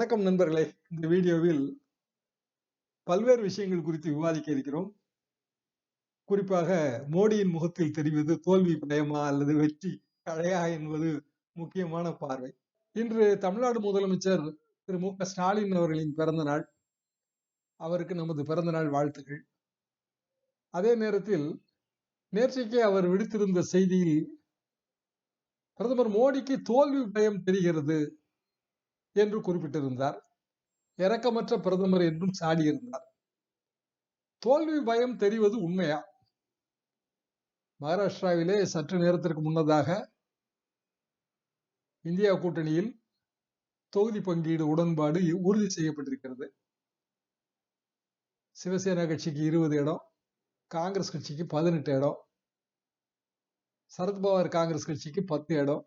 வணக்கம் நண்பர்களே. இந்த வீடியோவில் பல்வேறு விஷயங்கள் குறித்து விவாதிக்க இருக்கிறோம். குறிப்பாக மோடியின் முகத்தில் தெரிவது தோல்வி பயமா அல்லது வெற்றி கழையா என்பது முக்கியமான பார்வை. இன்று தமிழ்நாடு முதலமைச்சர் திரு மு க ஸ்டாலின் அவர்களின் பிறந்த நாள். அவருக்கு நமது பிறந்த நாள் வாழ்த்துகள் அதே நேரத்தில் நேற்றைக்கே அவர் விடுத்திருந்த செய்தியில் பிரதமர் மோடிக்கு தோல்வி பயம் தெரிகிறது என்று குறிப்பிட்டிருந்தார். இரக்கமற்ற பிரதமர் என்றும் சாடியிருந்தார். தோல்வி பயம் தெரிவது உண்மையா? மகாராஷ்டிராவிலே சற்று நேரத்திற்கு முன்னதாக இந்தியா கூட்டணியில் தொகுதி பங்கீடு உடன்பாடு உறுதி செய்யப்பட்டிருக்கிறது. சிவசேனா கட்சிக்கு இருபது இடம் காங்கிரஸ் கட்சிக்கு பதினெட்டு இடம் சரத்பவார் காங்கிரஸ் கட்சிக்கு பத்து இடம்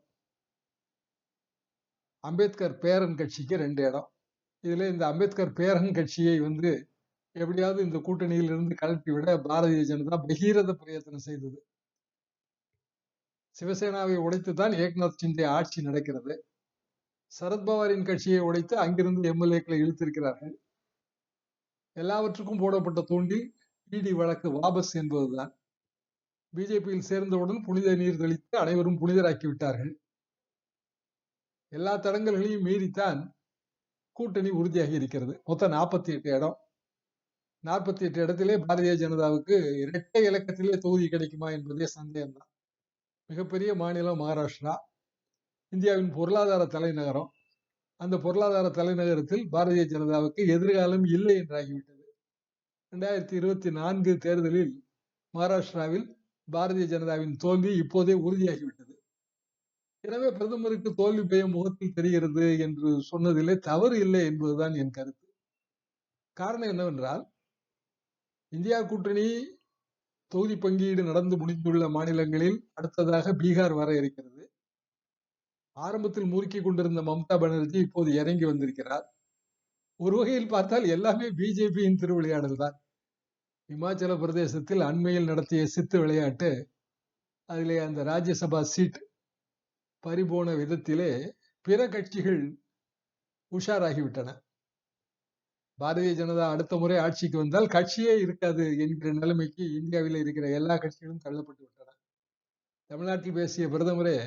அம்பேத்கர் பேரன் கட்சிக்கு ரெண்டு இடம். இதுல இந்த அம்பேத்கர் பேரன் கட்சியை வந்து எப்படியாவது இந்த கூட்டணியில் இருந்து கலட்டி விட பாரதிய ஜனதா பகீரத பிரயத்தனம் செய்தது. சிவசேனாவை உடைத்துதான் ஏக்நாத் சிண்டே ஆட்சி நடக்கிறது. சரத்பவாரின் கட்சியை உடைத்து அங்கிருந்து எம்எல்ஏக்களை இழுத்திருக்கிறார்கள். எல்லாவற்றுக்கும் போடப்பட்ட தூண்டில் இடி வழக்கு வாபஸ் என்பதுதான். பிஜேபியில் சேர்ந்தவுடன் புனித நீர் தெளித்து அனைவரும் புனிதராக்கி விட்டார்கள். எல்லா தடங்கல்களையும் மீறித்தான் கூட்டணி உறுதியாகி இருக்கிறது. மொத்தம் நாற்பத்தி எட்டு இடம். நாற்பத்தி எட்டு இடத்திலே பாரதிய ஜனதாவுக்கு இரட்டை இலக்கத்திலே தொகுதி கிடைக்குமா என்பதே சந்தேகம்தான். மிகப்பெரிய மாநிலம் மகாராஷ்டிரா. இந்தியாவின் பொருளாதார தலைநகரம். அந்த பொருளாதார தலைநகரத்தில் பாரதிய ஜனதாவுக்கு எதிர்காலம் இல்லை என்றாகிவிட்டது. ரெண்டாயிரத்தி இருபத்தி நான்கு தேர்தலில் மகாராஷ்டிராவில் பாரதிய ஜனதாவின் தோல்வி இப்போதே உறுதியாகிவிட்டது. எனவே பிரதமருக்கு தோல்வி பெய்ய முகத்தில் தெரிகிறது என்று சொன்னதிலே தவறு இல்லை என்பதுதான் என் கருத்து. காரணம் என்னவென்றால் இந்தியா கூட்டணி தொகுதி பங்கீடு நடந்து முடிந்துள்ள மாநிலங்களில் அடுத்ததாக பீகார் வர இருக்கிறது. ஆரம்பத்தில் முறுக்கி கொண்டிருந்த மம்தா பானர்ஜி இப்போது இறங்கி வந்திருக்கிறார். ஒரு வகையில் பார்த்தால் எல்லாமே பிஜேபியின் திருவிளையாடல் தான். இமாச்சல பிரதேசத்தில் அண்மையில் நடத்திய சித்து விளையாட்டு அதிலே அந்த ராஜ்யசபா சீட் பறிபோன விதத்திலே பிற கட்சிகள் உஷாராகிவிட்டன. பாரதிய ஜனதா அடுத்த முறை ஆட்சிக்கு வந்தால் கட்சியே இருக்காது என்கிற நிலைமைக்கு இந்தியாவில் இருக்கிற எல்லா கட்சிகளும் தள்ளப்பட்டு விட்டன. தமிழ்நாட்டில் பேசிய பிரதமரே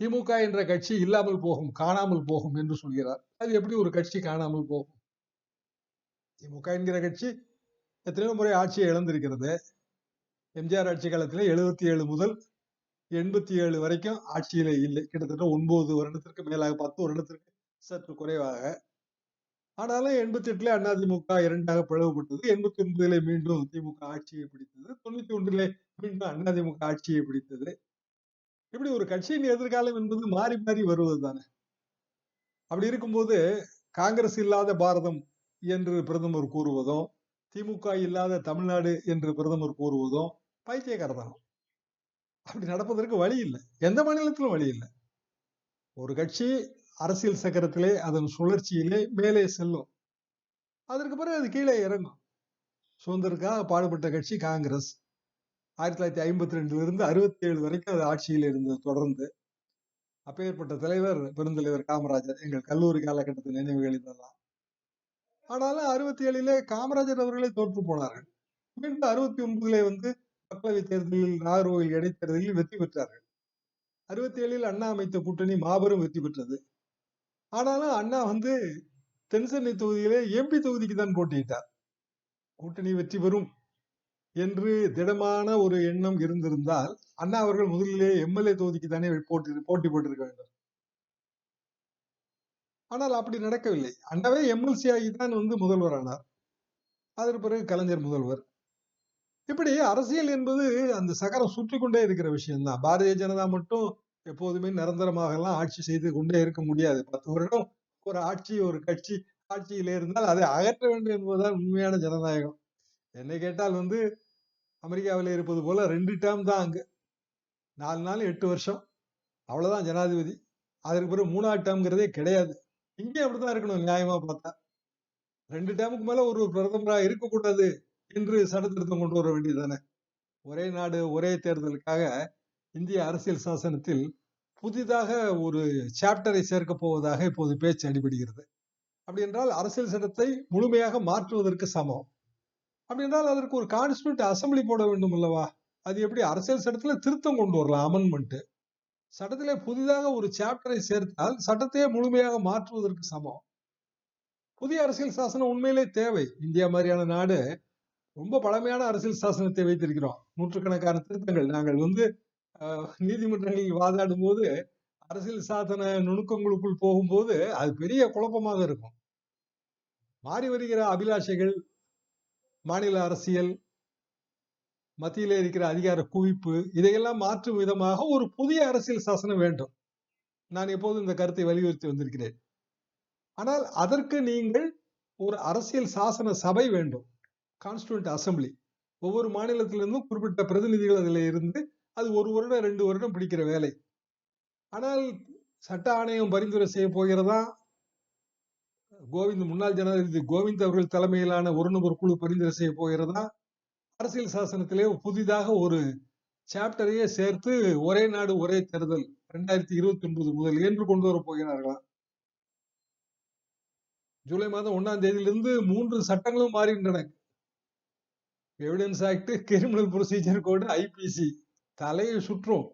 திமுக என்ற கட்சி இல்லாமல் போகும் காணாமல் போகும் என்று சொல்கிறார். அது எப்படி ஒரு கட்சி காணாமல் போகும்? திமுக என்கிற கட்சி எத்தனையோ முறை ஆட்சியை இழந்திருக்கிறது. எம்ஜிஆர் ஆட்சி காலத்தில் எழுபத்தி ஏழு முதல் எண்பத்தி ஏழு வரைக்கும் ஆட்சியில இல்லை. கிட்டத்தட்ட ஒன்பது வருடத்திற்கு மேலாக பத்து வருடத்திற்கு சற்று குறைவாக. ஆனாலும் எண்பத்தி எட்டுல அதிமுக இரண்டாக பிளவுபட்டது. எண்பத்தி ஒன்பதுல மீண்டும் திமுக ஆட்சியை பிடித்தது. தொண்ணூத்தி ஒன்றுல மீண்டும் அதிமுக ஆட்சியை பிடித்தது. இப்படி ஒரு கட்சியின் எதிர்காலம் என்பது மாறி மாறி வருவது தானே. அப்படி இருக்கும்போது காங்கிரஸ் இல்லாத பாரதம் என்று பிரதமர் கூறுவதும் திமுக இல்லாத தமிழ்நாடு என்று பிரதமர் கூறுவதும் பைத்தியகாரதனம் அப்படி நடப்பதற்கு வழி இல்லை. எந்த மாநிலத்திலும் வழி இல்லை. ஒரு கட்சி அரசியல் சக்கரத்திலே அதன் சுழற்சியிலே மேலே செல்லும். அதற்கு பிறகு அது கீழே இறங்கும். சுதந்திரக்காக பாடுபட்ட கட்சி காங்கிரஸ். ஆயிரத்தி தொள்ளாயிரத்தி ஐம்பத்தி ரெண்டுல இருந்து அறுபத்தி ஏழு வரைக்கும் அது ஆட்சியில் இருந்து தொடர்ந்து. அப்பேற்பட்ட தலைவர் பெருந்தலைவர் காமராஜர் எங்கள் கல்லூரி காலகட்டத்தில் நினைவுகள் இதெல்லாம். ஆனாலும் அறுபத்தி ஏழிலே காமராஜர் அவர்களே தோற்று போனார்கள். மீண்டும் அறுபத்தி ஒன்பதுல வந்து மக்களவை தேர்தலில் நாகர்கோவில் இடைத்தேர்தலில் வெற்றி பெற்றார்கள். அறுபத்தி ஏழில் அண்ணா அமைத்த கூட்டணி மாபெரும் வெற்றி பெற்றது. ஆனாலும் அண்ணா வந்து தென்சென்னை தொகுதியிலே எம்பி தொகுதிக்கு தான் போட்டியிட்டார். கூட்டணி வெற்றி பெறும் என்று திடமான ஒரு எண்ணம் இருந்திருந்தால் அண்ணா அவர்கள் முதலிலே எம்எல்ஏ தொகுதிக்கு தானே போட்டி போட்டி போட்டிருக்க வேண்டும். ஆனால் அப்படி நடக்கவில்லை. அண்ணாவே எம்எல்சி ஆகி தான் வந்து முதல்வர் ஆனார். அதற்கு பிறகு கலைஞர் முதல்வர். இப்படி அரசியல் என்பது அந்த சகரம் சுற்றி கொண்டே இருக்கிற விஷயம்தான். பாரதிய ஜனதா மட்டும் எப்போதுமே நிரந்தரமாக எல்லாம் ஆட்சி செய்து கொண்டே இருக்க முடியாது. பத்து வருடம் ஒரு ஆட்சி ஒரு கட்சி ஆட்சியில இருந்தால் அதை அகற்ற வேண்டும் என்பதுதான் உண்மையான ஜனநாயகம். என்னை கேட்டால் வந்து அமெரிக்காவில் இருப்பது போல ரெண்டு டேர்ம் தான் அங்கு. நாலு நாள் எட்டு வருஷம். அவ்வளவுதான் ஜனாதிபதி. அதற்கு பிறகு மூணாவது டேர்ம்ங்கிறதே கிடையாது. இங்கே அப்படித்தான் இருக்கணும் நியாயமா பார்த்தா. ரெண்டு டேமுக்கு மேல ஒரு பிரதமராக இருக்கக்கூடாது. என்று சட்டத்திருத்தம் கொண்டு வர வேண்டியதானே ஒரே நாடு ஒரே தேர்தலுக்காக இந்திய அரசியல் சாசனத்தில் புதிதாக ஒரு சாப்டரை சேர்க்க போவதாக இப்போது பேச்சு அடிபடுகிறது. அப்படி என்றால் அரசியல் சட்டத்தை முழுமையாக மாற்றுவதற்கு சமம். அப்படி என்றால் அதற்கு ஒரு கான்ஸ்டியூட் அசம்பிளி போட வேண்டும் அல்லவா? அது எப்படி அரசியல் சட்டத்தில் திருத்தம் கொண்டு வரலாம் அமெண்ட்மெண்ட் சட்டத்திலே புதிதாக ஒரு சாப்டரை சேர்த்தால் சட்டத்தையே முழுமையாக மாற்றுவதற்கு சமம். புதிய அரசியல் சாசனம் உண்மையிலே தேவை. இந்தியா மாதிரியான நாடு ரொம்ப பழமையான அரசியல் சாசனத்தை வைத்திருக்கிறோம். நூற்றுக்கணக்கான திருத்தங்கள். நாங்கள் வந்து அஹ், நீதிமன்றங்களில் வாதாடும் போது அரசியல் சாசன நுணுக்கங்களுக்குள் போகும்போது அது பெரிய குழப்பமாக இருக்கும். மாறி வருகிற அபிலாஷைகள் மாநில அரசியல் மத்தியிலே இருக்கிற அதிகார குவிப்பு இதையெல்லாம் மாற்றும் விதமாக ஒரு புதிய அரசியல் சாசனம் வேண்டும். நான் எப்போதும் இந்த கருத்தை வலியுறுத்தி வந்திருக்கிறேன். ஆனால் அதற்கு நீங்கள் ஒரு அரசியல் சாசன சபை வேண்டும். கான்ஸ்டுவன்ட் அசம்பிளி ஒவ்வொரு மாநிலத்திலிருந்தும் குறிப்பிட்ட பிரதிநிதிகள் அதில் இருந்து அது ஒரு வருடம் ரெண்டு வருடம் பிடிக்கிற வேலை. ஆனால் சட்ட ஆணையம் பரிந்துரை செய்ய போகிறதா? கோவிந்த் முன்னாள் ஜனாதிபதி கோவிந்த் அவர்கள் தலைமையிலான ஒரு நபர் குழு பரிந்துரை செய்ய போகிறதா? அரசியல் சாசனத்திலே புதிதாக ஒரு சாப்டரையே சேர்த்து ஒரே நாடு ஒரே தேர்தல் ரெண்டாயிரத்தி இருபத்தி ஒன்பது முதல் என்று கொண்டு வர போகிறார்களா? ஜூலை மாதம் ஒன்னாம் தேதியிலிருந்து மூன்று சட்டங்களும் மாறுகின்றன. Evidence act criminal procedure code IPC தலையை சுற்றும்.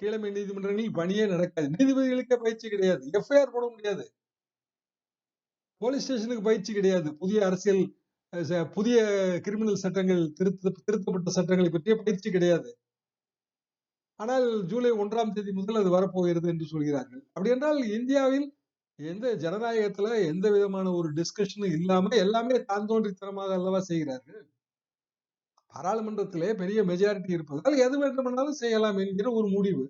கீழமை நீதிமன்றங்களில் பணியே நடக்காது. நீதிபதிகளுக்கே பயிற்சி கிடையாது. எஃப்ஐஆர் போட முடியாது. போலீஸ் ஸ்டேஷனுக்கு பயிற்சி கிடையாது. புதிய அரசியல் புதிய கிரிமினல் சட்டங்கள் திருத்த திருத்தப்பட்ட சட்டங்களை பற்றிய பயிற்சி கிடையாது. ஆனால் ஜூலை ஒன்றாம் தேதி முதல் அது வரப்போகிறது என்று சொல்கிறார்கள். அப்படி என்றால் இந்தியாவில் எந்த ஜனநாயகத்துல எந்த விதமான ஒரு டிஸ்கஷனும் இல்லாம எல்லாமே தான் தோன்றித்தனமாக அல்லவா செய்கிறார்கள்? பாராளுமன்றத்திலே பெரிய மெஜாரிட்டி இருப்பதால் எது வேண்டுமானாலும் செய்யலாம் என்கிற ஒரு முடிவு.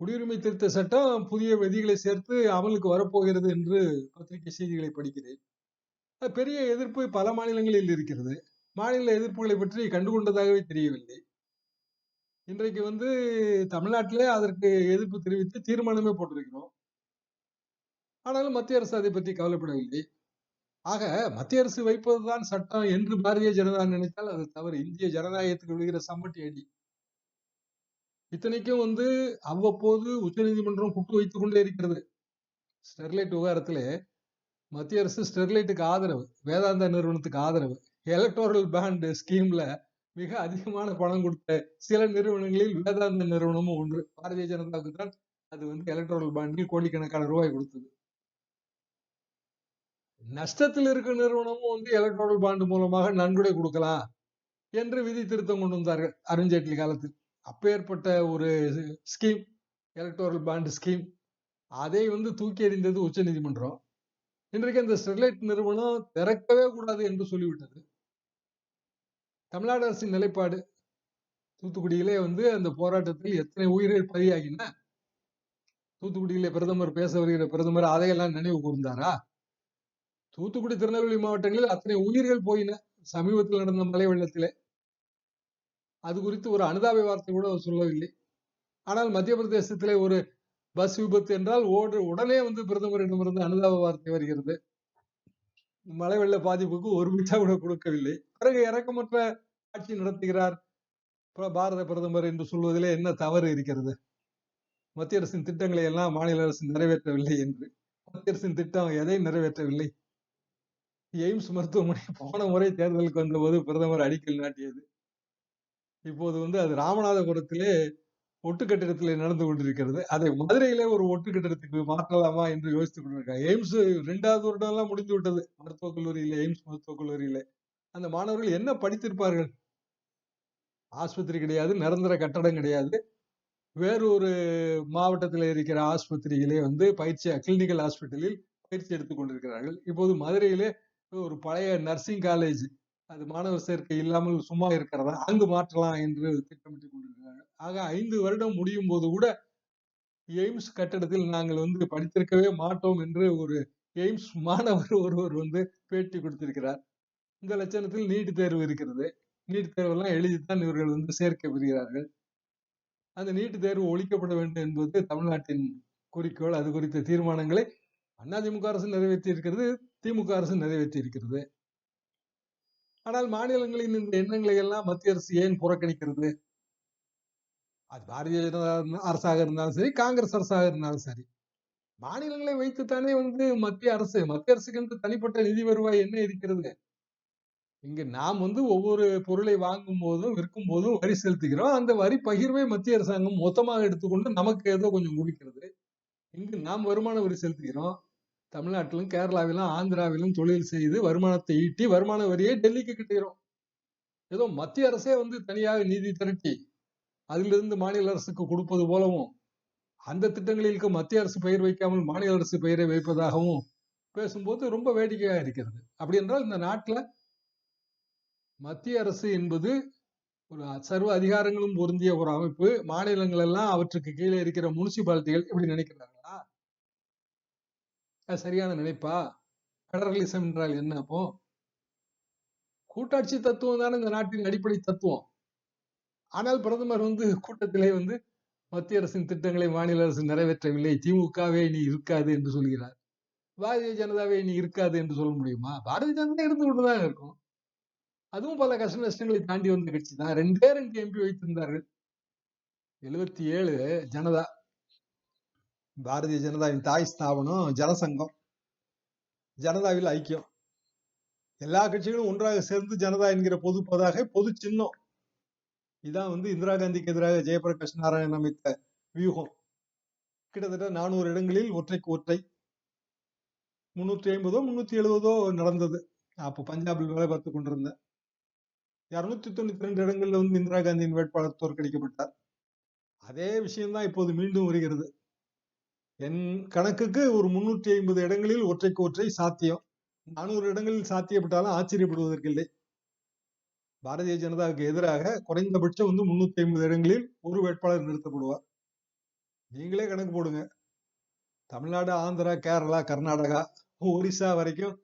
குடியுரிமை திருத்த சட்டம் புதிய விதிகளை சேர்த்து அமலுக்கு வரப்போகிறது என்று பத்திரிகை செய்திகளை படிக்கிறேன். பெரிய எதிர்ப்பு பல மாநிலங்களில் இருக்கிறது. மாநில எதிர்ப்புகளை பற்றி கண்டுகொண்டதாகவே தெரியவில்லை. இன்றைக்கு வந்து தமிழ்நாட்டிலே அதற்கு எதிர்ப்பு தெரிவித்து தீர்மானமே போட்டிருக்கிறோம். ஆனாலும் மத்திய அரசு அதை பற்றி கவலைப்படவில்லை. ஆக மத்திய அரசு வைப்பதுதான் சட்டம் என்று பாரதிய ஜனதா நினைத்தால் அது தவறு. இந்திய ஜனநாயகத்துக்கு விழுகிற சம்மட்டி அடி. இத்தனைக்கும் வந்து அவ்வப்போது உச்சநீதிமன்றம் குட்டு வைத்துக் கொண்டே இருக்கிறது. ஸ்டெர்லைட் விவகாரத்திலே மத்திய அரசு ஸ்டெர்லைட்டுக்கு ஆதரவு வேதாந்தா நிறுவனத்துக்கு ஆதரவு. எலக்டோரல் பேண்ட் ஸ்கீம்ல மிக அதிகமான பணம் கொடுத்த சில நிறுவனங்களில் வேதாந்த நிறுவனமும் ஒன்று. பாரதிய ஜனதாவுக்கு தான் அது வந்து எலக்டோரல் பாண்டில் கோடிக்கணக்கான ரூபாய் கொடுத்தது. நஷ்டத்தில் இருக்கிற நிறுவனமும் வந்து எலக்ட்ரானிக் பாண்டு மூலமாக நன்கொடை கொடுக்கலாம் என்று விதி திருத்தம் கொண்டு வந்தார்கள் அருண்ஜேட்லி காலத்தில். அப்பேற்பட்ட ஒரு ஸ்கீம் எலக்ட்ரல் பாண்டு ஸ்கீம் அதை வந்து தூக்கி எறிந்தது உச்ச நீதிமன்றம். இன்றைக்கு அந்த ஸ்டெர்லைட் நிறுவனம் திறக்கவே கூடாது என்று சொல்லிவிட்டது. தமிழ்நாடு அரசின் நிலைப்பாடு தூத்துக்குடியிலே வந்து அந்த போராட்டத்தில் எத்தனை உயிர்கள் பலியாகின தூத்துக்குடியிலே பிரதமர் பேச வருகிற பிரதமர் அதையெல்லாம் நினைவு கூர்ந்தாரா? தூத்துக்குடி திருநெல்வேலி மாவட்டங்களில் அத்தனை உயிர்கள் போயின சமீபத்தில் நடந்த மழை வெள்ளத்திலே. அது குறித்து ஒரு அனுதாப வார்த்தை கூட அவர் சொல்லவில்லை. ஆனால் மத்திய பிரதேசத்திலே ஒரு பஸ் விபத்து என்றால் ஓடு உடனே வந்து பிரதமரிடமிருந்து அனுதாப வார்த்தை வருகிறது. மழை வெள்ள பாதிப்புக்கு ஒரு பைசா கூட கொடுக்கவில்லை. பிறகு இறக்கமற்ற ஆட்சி நடத்துகிறார் பாரத பிரதமர் என்று சொல்வதிலே என்ன தவறு இருக்கிறது? மத்திய அரசின் திட்டங்களை எல்லாம் மாநில அரசு நிறைவேற்றவில்லை என்று. மத்திய அரசின் திட்டம் எதை நிறைவேற்றவில்லை? எய்ம்ஸ் மருத்துவமனை போன முறை தேர்தலுக்கு வந்தபோது பிரதமர் அடிக்கல் நாட்டியது. இப்போது வந்து அது ராமநாதபுரத்திலே ஒட்டு கட்டிடத்திலே நடந்து கொண்டிருக்கிறது. அதை மதுரையிலே ஒரு ஒட்டு கட்டிடத்துக்கு மாற்றலாமா என்று யோசித்துக் கொண்டிருக்காங்க எய்ம்ஸ் இரண்டாவது வருடம் எல்லாம் முடிந்து விட்டது மருத்துவக் கல்லூரியில எய்ம்ஸ் மருத்துவக் கல்லூரியில. அந்த மாணவர்கள் என்ன படித்திருப்பார்கள்? ஆஸ்பத்திரி கிடையாது நிரந்தர கட்டடம் கிடையாது. வேறு ஒரு மாவட்டத்தில் இருக்கிற ஆஸ்பத்திரியிலே வந்து பயிற்சி கிளினிக்கல் ஹாஸ்பிட்டலில் பயிற்சி எடுத்துக் கொண்டிருக்கிறார்கள். இப்போது மதுரையிலே ஒரு பழைய நர்சிங் காலேஜ் அது மாணவர் சேர்க்கை இல்லாமல் சும்மா இருக்கிறதா? அங்கு மாற்றலாம் என்று திட்டமிட்டுக் கொண்டிருக்கிறார்கள். ஆக ஐந்து வருடம் முடியும் போது கூட எய்ம்ஸ் கட்டடத்தில் நாங்கள் வந்து படித்திருக்கவே மாட்டோம் என்று ஒரு எய்ம்ஸ் மாணவர் ஒருவர் வந்து பேட்டி கொடுத்திருக்கிறார். இந்த லட்சணத்தில் நீட் தேர்வு இருக்கிறது. நீட் தேர்வெல்லாம் எழுதித்தான் இவர்கள் வந்து சேர்க்க பெறுகிறார்கள் அந்த நீட் தேர்வு ஒழிக்கப்பட வேண்டும் என்பது தமிழ்நாட்டின் குறிக்கோள். அது குறித்த தீர்மானங்களை அதிமுக அரசு நிறைவேற்றி இருக்கிறது திமுக அரசு நிறைவேற்றி இருக்கிறது ஆனால் மாநிலங்களின் இந்த எண்ணங்களை எல்லாம் மத்திய அரசு ஏன் புறக்கணிக்கிறது? அது பாரதிய ஜனதா அரசாக இருந்தாலும் சரி காங்கிரஸ் அரசாக இருந்தாலும் சரி. மாநிலங்களை வைத்துத்தானே வந்து மத்திய அரசு மத்திய அரசுக்கு என்று தனிப்பட்ட நிதி வருவாய் என்ன இருக்கிறது? இங்க நாம் வந்து ஒவ்வொரு பொருளை வாங்கும் போதும் விற்கும் போதும் வரி செலுத்துகிறோம். அந்த வரி பகிர்வை மத்திய அரசாங்கம் மொத்தமாக எடுத்துக்கொண்டு நமக்கு ஏதோ கொஞ்சம் குடிக்கிறது. இங்கு நாம் வருமான வரி செலுத்துகிறோம். தமிழ்நாட்டிலும் கேரளாவிலும் ஆந்திராவிலும் தொழில் செய்து வருமானத்தை ஈட்டி வருமான வரியை டெல்லிக்கு கிட்டிடும் ஏதோ மத்திய அரசே வந்து தனியாக நிதி திரட்டி அதிலிருந்து மாநில அரசுக்கு கொடுப்பது போலவும் அந்த திட்டங்களிற்கு மத்திய அரசு பெயர் வைக்காமல் மாநில அரசு பெயரை வைப்பதாகவும் பேசும்போது ரொம்ப வேடிக்கையாக இருக்கிறது. அப்படி என்றால் இந்த நாட்டுல மத்திய அரசு என்பது ஒரு சர்வ அதிகாரங்களும் பொருந்திய ஒரு அமைப்பு. மாநிலங்கள் எல்லாம் அவற்றுக்கு கீழே இருக்கிற முனிசிபாலிட்டிகள் இப்படி நினைக்கிறாங்க அது சரியான நினைப்பா பெடரலிசம் என்றால் என்ன அப்போ? கூட்டாட்சி தத்துவம் தானே இந்த நாட்டின் அடிப்படை தத்துவம். ஆனால் பிரதமர் வந்து கூட்டத்திலே வந்து மத்திய அரசின் திட்டங்களை மாநில அரசு நிறைவேற்றவில்லை. திமுகவே நீ இருக்காது என்று சொல்கிறார். பாரதிய ஜனதாவே நீ இருக்காது என்று சொல்ல முடியுமா? பாரதிய ஜனதா இருந்து கொண்டுதான் இருக்கும். அதுவும் பல கஷ்ட நஷ்டங்களை தாண்டி வந்த கட்சி தான். ரெண்டே ரெண்டு எம்பி வைத்திருந்தார்கள். எழுபத்தி ஏழு ஜனதா. பாரதிய ஜனதாவின் தாய் ஸ்தாபனம் ஜனசங்கம். ஜனதாவில் ஐக்கியம். எல்லா கட்சிகளும் ஒன்றாக சேர்ந்து ஜனதா என்கிற பொது பதாக பொது சின்னம். இதான் வந்து இந்திரா காந்திக்கு எதிராக ஜெயபிரகாஷ் நாராயணன் அமைத்த வியூகம். கிட்டத்தட்ட நானூறு இடங்களில் ஒற்றைக்கு ஒற்றை. முன்னூத்தி ஐம்பதோ முன்னூத்தி எழுபதோ நடந்தது. அப்போ பஞ்சாபில் வேலை பார்த்து கொண்டிருந்தேன். இருநூத்தி தொண்ணூத்தி ரெண்டு இடங்கள்ல வந்து இந்திரா காந்தியின் வேட்பாளர் தோற்கடிக்கப்பட்டார். அதே விஷயம்தான் இப்போது மீண்டும் வருகிறது. என் கணக்குக்கு ஒரு முன்னூற்றி ஐம்பது இடங்களில் ஒற்றைக்கு ஒற்றை சாத்தியம். நானூறு இடங்களில் சாத்தியப்பட்டாலும் ஆச்சரியப்படுவதற்கில்லை பாரதிய ஜனதாவுக்கு எதிராக குறைந்தபட்சம் வந்து முன்னூத்தி ஐம்பது இடங்களில் ஒரு வேட்பாளர் நிறுத்தப்படுவார். நீங்களே கணக்கு போடுங்க. தமிழ்நாடு ஆந்திரா கேரளா கர்நாடகா ஒரிசா வரைக்கும்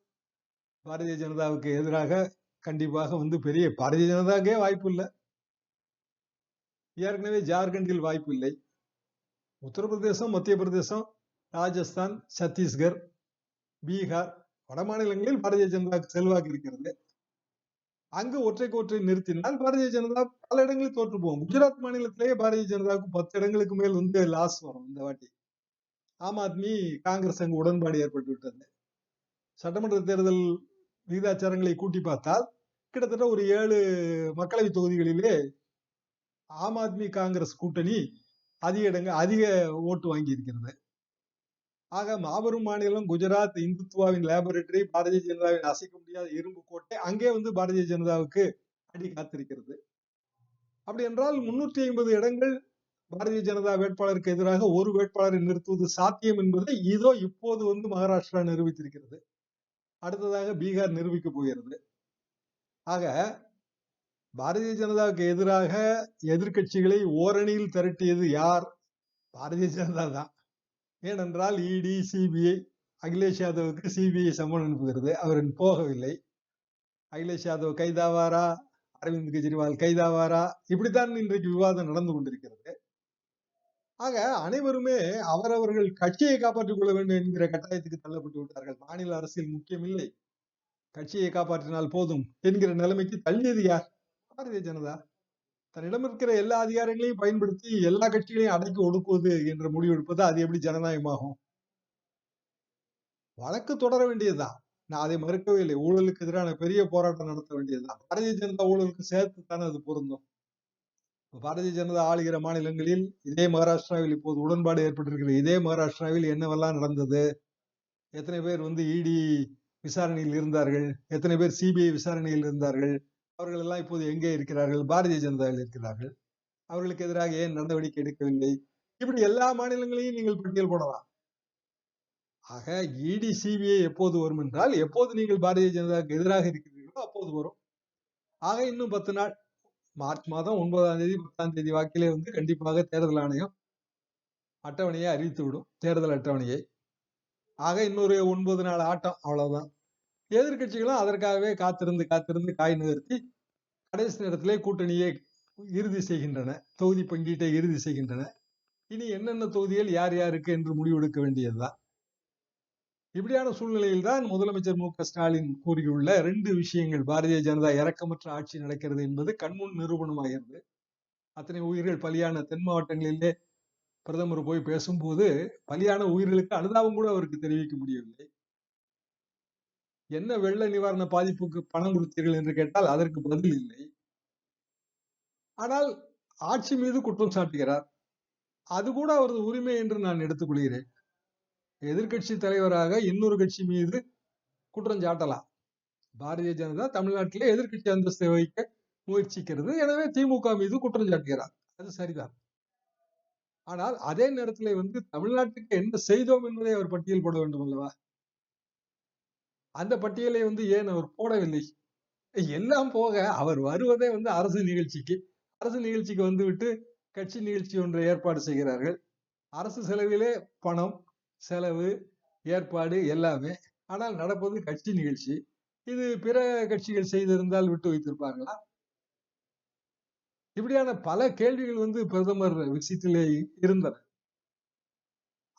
பாரதிய ஜனதாவுக்கு எதிராக கண்டிப்பாக வந்து பெரிய பாரதிய ஜனதாக்கே வாய்ப்பு இல்லை. ஏற்கனவே ஜார்க்கண்டில் வாய்ப்பு இல்லை. உத்தரப்பிரதேசம் மத்திய பிரதேசம் ராஜஸ்தான் சத்தீஸ்கர் பீகார் வட மாநிலங்களில் பாரதிய ஜனதா செல்வாக்கு இருக்கிறது. அங்கு ஒற்றை கோற்றை நிறுத்தினால் பாரதிய ஜனதா பல இடங்களில் தோற்று போகும் குஜராத் மாநிலத்திலேயே பாரதிய ஜனதாவுக்கு பத்து இடங்களுக்கு மேல் வந்து லாஸ் வரும் இந்த வாட்டி. ஆம் ஆத்மி காங்கிரஸ் அங்கு உடன்பாடு ஏற்பட்டு விட்டது சட்டமன்ற தேர்தல் விகிதாச்சாரங்களை கூட்டி பார்த்தால் கிட்டத்தட்ட ஒரு ஏழு மக்களவை தொகுதிகளிலே ஆம் ஆத்மி காங்கிரஸ் கூட்டணி அதிக இடங்கள் அதிக ஓட்டு வாங்கி இருக்கிறது ஆக மாபெரும் மாநிலம் குஜராத் இந்துத்துவாவின் லேபரேட்டரி பாரதிய ஜனதாவின் அசைக்க முடியாத இரும்பு கோட்டை அங்கே வந்து பாரதிய ஜனதாவுக்கு அடி காத்திருக்கிறது. அப்படி என்றால் முன்னூற்றி ஐம்பது இடங்கள் பாரதிய ஜனதா வேட்பாளருக்கு எதிராக ஒரு வேட்பாளரை நிறுத்துவது சாத்தியம் என்பதை இதோ இப்போது வந்து மகாராஷ்டிரா நிரூபித்திருக்கிறது. அடுத்ததாக பீகார் நிரூபிக்க போகிறது. ஆக பாரதிய ஜனதாவுக்கு எதிராக எதிர்கட்சிகளை ஓரணியில் திரட்டியது யார்? பாரதிய ஜனதா தான். ஏனென்றால் இடி சிபிஐ அகிலேஷ் யாதவுக்கு சிபிஐ சம்மன் அனுப்புகிறது அவர் போகவில்லை. அகிலேஷ் யாதவ் கைதாவாரா? அரவிந்த் கெஜ்ரிவால் கைதாவாரா? இப்படித்தான் இன்றைக்கு விவாதம் நடந்து கொண்டிருக்கிறது. ஆக அனைவருமே அவரவர்கள் கட்சியை காப்பாற்றிக் கொள்ள வேண்டும் என்கிற கட்டாயத்துக்கு தள்ளப்பட்டு விட்டார்கள். மாநில அரசியல் முக்கியமில்லை. கட்சியை காப்பாற்றினால் போதும் என்கிற நிலைமைக்கு தள்ளியது யார்? பாரதிய ஜனதா. தன்னிடம் இருக்கிற எல்லா அதிகாரங்களையும் பயன்படுத்தி எல்லா கட்சிகளையும் அடக்கி ஒடுக்குவது என்ற முடிவு எடுப்பது அது எப்படி ஜனநாயகமாகும்? வழக்கு தொடர வேண்டியதுதான். நான் அதை மறுக்கவே இல்லை. ஊழலுக்கு எதிரான பெரிய போராட்டம் நடத்த வேண்டியதுதான். பாரதிய ஜனதா ஊழலுக்கு சேர்த்து தானே அது பொருந்தும்? பாரதிய ஜனதா ஆளுகிற மாநிலங்களில் இதே மகாராஷ்டிராவில் இப்போது உடன்பாடு ஏற்பட்டிருக்கிற இதே மகாராஷ்டிராவில் என்னவெல்லாம் நடந்தது? எத்தனை பேர் வந்து இடி விசாரணையில் இருந்தார்கள்? எத்தனை பேர் சிபிஐ விசாரணையில் இருந்தார்கள்? அவர்கள் எல்லாம் இப்போது எங்கே இருக்கிறார்கள்? பாரதிய ஜனதாவில் இருக்கிறார்கள். அவர்களுக்கு எதிராக ஏன் நடவடிக்கை எடுக்கவில்லை? இப்படி எல்லா மாநிலங்களையும் நீங்கள் பட்டியல் போடலாம். ஆக இடி சிபிஐ எப்போது வரும் என்றால் எப்போது நீங்கள் பாரதிய ஜனதாவுக்கு எதிராக இருக்கிறீர்களோ அப்போது வரும். ஆக இன்னும் பத்து நாள் மார்ச் மாதம் ஒன்பதாம் தேதி பத்தாம் தேதி வாக்கிலே வந்து கண்டிப்பாக தேர்தல் ஆணையம் அட்டவணையை அறிவித்து விடும் தேர்தல் அட்டவணையை. ஆக இன்னொரு ஒன்பது நாள் ஆட்டம் அவ்வளவுதான். எதிர்கட்சிகளும் அதற்காகவே காத்திருந்து காத்திருந்து காய் நிறுத்தி கடைசி நேரத்திலே கூட்டணியை இறுதி செய்கின்றன. தொகுதி பங்கீட்டை இறுதி செய்கின்றன. இனி என்னென்ன தொகுதிகள் யார் யாருக்கு என்று முடிவெடுக்க வேண்டியதுதான். இப்படியான சூழ்நிலையில் தான் முதலமைச்சர் மு க ஸ்டாலின் கூறியுள்ள ரெண்டு விஷயங்கள் பாரதிய ஜனதா இறக்கமற்ற ஆட்சி நடக்கிறது என்பது கண்முன் நிரூபணமாகிறது. அத்தனை உயிர்கள் பலியான தென் மாவட்டங்களிலே பிரதமர் போய் பேசும்போது பலியான உயிர்களுக்கு அனுதாபம் கூட அவருக்கு தெரிவிக்க முடியவில்லை. என்ன வெள்ள நிவாரண பாதிப்புக்கு பணம் கொடுத்தீர்கள் என்று கேட்டால் அதற்கு பதில் இல்லை. ஆனால் ஆட்சி மீது குற்றம் சாட்டுகிறார். அது கூட அவரது உரிமை என்று நான் எடுத்துக்கொள்கிறேன். எதிர்க்கட்சி தலைவராக இன்னொரு கட்சி மீது குற்றம் சாட்டலாம். பாரதிய ஜனதா தமிழ்நாட்டிலே எதிர்க்கட்சி அந்தஸ்தை வைக்க முயற்சிக்கிறது. எனவே திமுக மீது குற்றம் சாட்டுகிறார். அது சரிதான். ஆனால் அதே நேரத்தில் வந்து தமிழ்நாட்டுக்கு என்ன செய்தோம் என்பதை அவர் பட்டியல் போட வேண்டும் அல்லவா? அந்த பட்டியலை வந்து ஏன் அவர் போடவில்லை? எல்லாம் போக அவர் வருவதே வந்து அரசு நிகழ்ச்சிக்கு அரசு நிகழ்ச்சிக்கு வந்துவிட்டு கட்சி நிகழ்ச்சி ஒன்றை ஏற்பாடு செய்கிறார்கள். அரசு செலவிலே பணம் செலவு ஏற்பாடு எல்லாமே. ஆனால் நடப்பது கட்சி நிகழ்ச்சி. இது பிற கட்சிகள் செய்திருந்தால் விட்டு வைத்திருப்பார்களா? இப்படியான பல கேள்விகள் வந்து பிரதமர் விஷயத்திலே இருந்தன.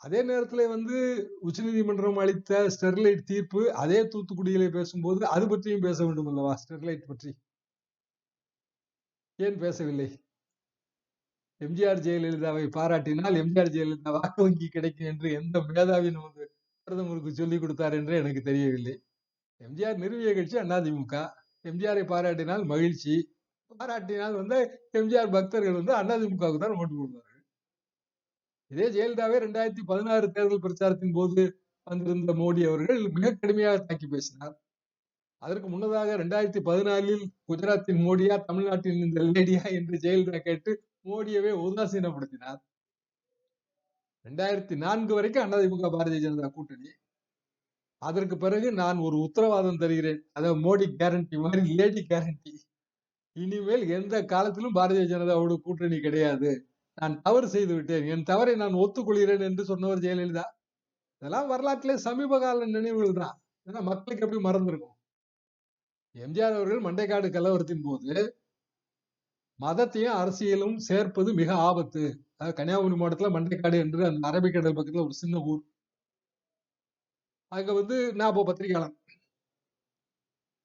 அதே நேரத்துல வந்து உச்சநீதிமன்றம் அளித்த ஸ்டெர்லைட் தீர்ப்பு அதே தூத்துக்குடியில பேசும்போது அது பற்றியும் பேச வேண்டும் அல்லவா? ஸ்டெர்லைட் பற்றி. ஏன் பேசவில்லை? எம்ஜிஆர் ஜெயலலிதாவை பாராட்டினால் எம்ஜிஆர் ஜெயலலிதா வாக்கு வங்கி கிடைக்கும் என்று எந்த மேதாவின் வந்து பிரதமருக்கு சொல்லிக் கொடுத்தார் என்று எனக்கு தெரியவில்லை. எம்ஜிஆர் நிறுவிய கட்சி அதிமுக எம்ஜிஆரை பாராட்டினால் மகிழ்ச்சி. பாராட்டினால் வந்து எம்ஜிஆர் பக்தர்கள் வந்து அதிமுகவுக்கு தான் ஓட்டு போடுவார்கள். இதே ஜெயலலிதாவே ரெண்டாயிரத்தி பதினாறு தேர்தல் பிரச்சாரத்தின் போது வந்திருந்த மோடி அவர்கள் மிக கடுமையாக தாக்கி பேசினார். அதற்கு முன்னதாக ரெண்டாயிரத்தி பதினாலில் குஜராத்தின் மோடியா தமிழ்நாட்டின் இந்த லேடியா என்று ஜெயலலிதா கேட்டு மோடியவே உதாசீனப்படுத்தினார். ரெண்டாயிரத்தி நான்கு வரைக்கும் அதிமுக பாரதிய ஜனதா கூட்டணி. அதற்கு பிறகு நான் ஒரு உத்தரவாதம் தருகிறேன். அதாவது மோடி கேரண்டி மாதிரி லேடி கேரண்டி இனிமேல் எந்த காலத்திலும் பாரதிய ஜனதாவோட கூட்டணி கிடையாது. நான் தவறு செய்து விட்டேன். என் தவறை நான் ஒத்துக்கொள்கிறேன் என்று சொன்னவர் ஜெயலலிதா. இதெல்லாம் வரலாற்றிலே சமீப கால நினைவுகள் தான். ஏன்னா மக்களுக்கு எப்படி மறந்துருக்கும்? எம்ஜிஆர் அவர்கள் மண்டைக்காடு கலவரத்தின் போது மதத்தையும் அரசியலும் சேர்ப்பது மிக ஆபத்து. கன்னியாகுமரி மாவட்டத்துல மண்டைக்காடு என்று அந்த அரபிக்கடல் பக்கத்துல ஒரு சின்ன ஊர். அங்க வந்து நான் பத்திரிகையாளர்.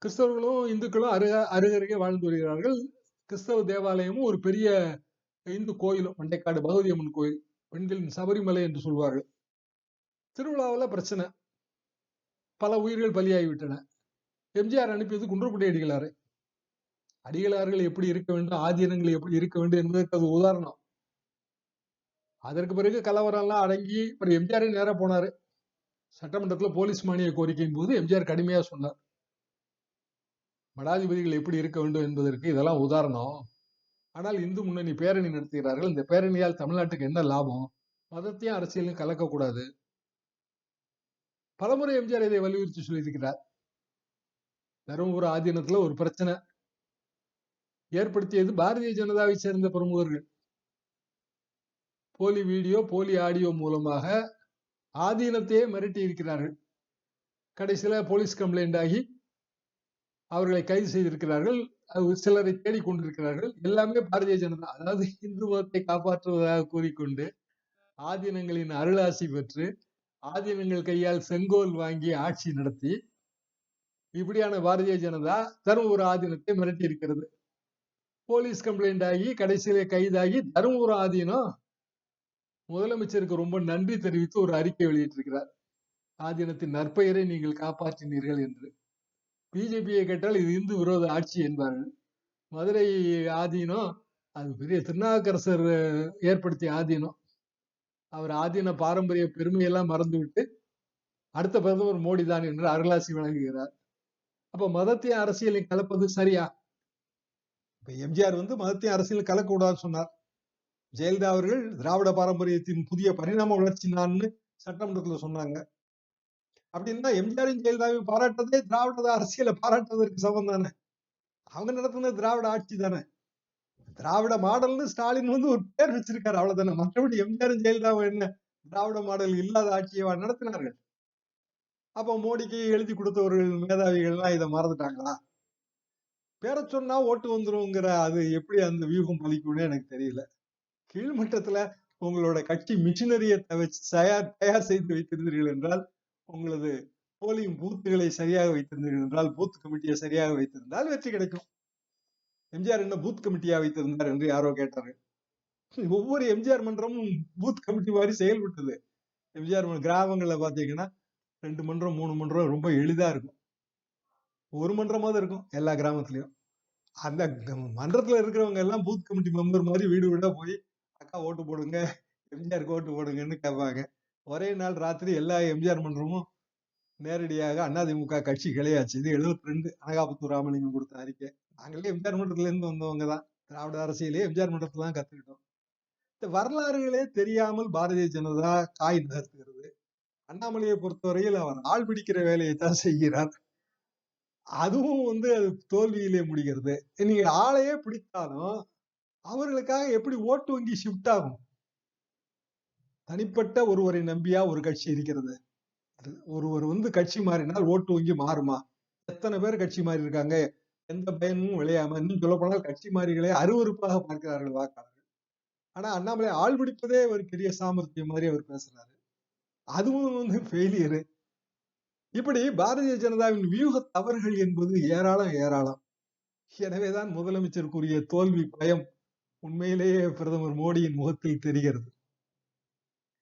கிறிஸ்தவர்களும் இந்துக்களும் அருக அருகருகே வாழ்ந்து வருகிறார்கள். கிறிஸ்தவ தேவாலயமும் ஒரு பெரிய இந்து கோயிலும் மண்டைக்காடு பகவதி அம்மன் கோயில் பெண்களின் சபரிமலை என்று சொல்வார்கள். திருவிழாவில் பிரச்சனை. பல உயிர்கள் பலியாகிவிட்டன. எம்ஜிஆர் அனுப்பியது குன்றக்குடி அடிகளாறு அடிகளார்கள் எப்படி இருக்க வேண்டும் ஆதீனங்கள் எப்படி இருக்க வேண்டும் என்பதற்கு அது உதாரணம். அதற்கு பிறகு கலவரம் எல்லாம் அடங்கி அப்புறம் எம்ஜிஆரே நேராக போனார். சட்டமன்றத்தில் போலீஸ் மானிய கோரிக்கையின் போது எம்ஜிஆர் கடுமையாக சொன்னார். மடாதிபதிகள் எப்படி இருக்க வேண்டும் என்பதற்கு இதெல்லாம் உதாரணம். ஆனால் இந்து முன்னணி பேரணி நடத்துகிறார்கள். இந்த பேரணியால் தமிழ்நாட்டுக்கு என்ன லாபம்? மதத்தையும் அரசியலையும் கலக்கக்கூடாது. பலமுறை எம்ஜிஆர் இதை வலியுறுத்தி சொல்லியிருக்கிறார். தருமபுரம் ஆதீனத்துல ஒரு பிரச்சனை. ஏற்படுத்தியது பாரதிய ஜனதாவை சேர்ந்த பிரமுகர்கள். போலி வீடியோ போலி ஆடியோ மூலமாக ஆதீனத்தையே மிரட்டி இருக்கிறார்கள். கடைசியில போலீஸ் கம்ப்ளைண்ட் ஆகி அவர்களை கைது செய்திருக்கிறார்கள். சிலரை தேடிக்கொண்டிருக்கிறார்கள். எல்லாமே பாரதிய ஜனதா. அதாவது இந்து மதத்தை காப்பாற்றுவதாக கூறிக்கொண்டு ஆதீனங்களின் அருளாசி பெற்று ஆதீனங்கள் கையால் செங்கோல் வாங்கி ஆட்சி நடத்தி இப்படியான பாரதிய ஜனதா தருமபுர ஆதீனத்தை மிரட்டி இருக்கிறது போலீஸ் கம்ப்ளைண்ட் ஆகி கடைசியிலே கைதாகி தருமபுர ஆதீனம் முதலமைச்சருக்கு ரொம்ப நன்றி தெரிவித்து ஒரு அறிக்கை வெளியிட்டிருக்கிறார். ஆதீனத்தின் நற்பெயரை நீங்கள் காப்பாற்றினீர்கள் என்று. பிஜேபியை கேட்டால் இது இந்து விரோத ஆட்சி என்பார்கள். மதுரை ஆதீனம் அது பெரிய திருநாவுக்கரசர் ஏற்படுத்திய ஆதீனம் அவர் ஆதீன பாரம்பரிய பெருமையெல்லாம் மறந்துவிட்டு அடுத்த பிரதமர் மோடி தான் என்று அருளாசி வழங்குகிறார். அப்ப மதத்தையும் அரசியலையும் கலப்பது சரியா? இப்ப எம்ஜிஆர் வந்து மதத்தையும் அரசியல் கலக்கக்கூடாதுன்னு சொன்னார். ஜெயலலிதா அவர்கள் திராவிட பாரம்பரியத்தின் புதிய பரிணாம வளர்ச்சி நான்னு சட்டமன்றத்துல சொன்னாங்க. அப்படின்னா எம்ஜிஆரின் ஜெயலலிதாவை பாராட்டுறதே திராவிட அரசியலை பாராட்டுவதற்கு சமம் தானே? அவங்க நடத்துனது திராவிட ஆட்சி தானே? திராவிட மாடல்னு ஸ்டாலின் வந்து ஒரு பேர் வச்சிருக்காரு அவ்வளவுதானே? மற்றபடி எம்ஜிஆர் ஜெயலலிதாவை என்ன? திராவிட மாடல் இல்லாத ஆட்சியை நடத்தினார்கள். அப்ப மோடிக்கு எழுதி கொடுத்தவர்கள் மேதாவிகள்லாம் இதை மறந்துட்டாங்களா? பேர சொன்னா ஓட்டு வந்துருங்கிற அது எப்படி அந்த வியூகம் பலிக்கும்னு எனக்கு தெரியல. கீழ்மட்டத்துல உங்களோட கட்சி மிஷினரியை வச்சு தயார் தயார் செய்து வைத்திருந்தீர்கள் என்றால் உங்களது போலிங் பூத்துகளை சரியாக வைத்திருந்தீர்கள் என்றால் பூத் கமிட்டியை சரியாக வைத்திருந்தால் வெற்றி கிடைக்கும். எம்ஜிஆர் என்ன பூத் கமிட்டியா வைத்திருந்தார் என்று யாரோ கேட்டார்கள். ஒவ்வொரு எம்ஜிஆர் மன்றமும் பூத் கமிட்டி மாதிரி செயல்பட்டது. எம்ஜிஆர் மன்ற- கிராமங்கள்ல பாத்தீங்கன்னா ரெண்டு மன்றம் மூணு மன்றம் ரொம்ப எளிதா இருக்கும். ஒரு மன்றமாவது இருக்கும் எல்லா கிராமத்துலயும். அந்த க- மன்றத்துல இருக்கிறவங்க எல்லாம் பூத் கமிட்டி மெம்பர் மாதிரி வீடு வீடா போய் அக்கா ஓட்டு போடுங்க எம்ஜிஆருக்கு ஓட்டு போடுங்கன்னு கேட்பாங்க ஒரே நாள் ராத்திரி எல்லா எம்ஜிஆர் மன்றமும் நேரடியாக அதிமுக கட்சி கிளையாச்சு. இது 72 ரெண்டு அனகாபுத்தூர் ராமலிங்கம் கொடுத்த அறிக்கை. நாங்களே எம்ஜிஆர் மன்றத்துல இருந்து வந்தவங்க தான் திராவிட அரசியலே எம்ஜிஆர் மன்றத்துல தான் கத்துக்கிட்டோம். இந்த வரலாறுகளே தெரியாமல் பாரதிய ஜனதா காய் நகர்த்துகிறது. அண்ணாமலையை பொறுத்தவரையில் அவர் ஆள் பிடிக்கிற வேலையை தான் செய்கிறார். அதுவும் வந்து அது தோல்வியிலே முடிகிறது. நீங்க ஆளையே பிடித்தாலும் அவர்களுக்காக எப்படி ஓட்டு வங்கி ஷிஃப்ட் ஆகும்? தனிப்பட்ட ஒருவரை நம்பியா ஒரு கட்சி இருக்கிறது? ஒருவர் வந்து கட்சி மாறினால் ஓட்டு வங்கி மாறுமா? எத்தனை பேர் கட்சி மாறி இருக்காங்க? எந்த பயனும் விளையாம இன்னும் சொல்ல போனால் கட்சி மாறிகளே அருவருப்பாக பார்க்கிறார்கள் வாக்காளர்கள். ஆனா அண்ணாமலை ஆள் பிடிப்பதே ஒரு பெரிய சாமர்த்தியம் மாதிரி அவர் பேசுறாரு. அதுவும் வந்து ஃபெயிலியரு இப்படி பாரதிய ஜனதாவின் வியூக தவறுகள் என்பது ஏராளம் ஏராளம். எனவேதான் முதலமைச்சர் கூறிய தோல்வி பயம் உண்மையிலேயே பிரதமர் மோடியின் முகத்தில் தெரிகிறது.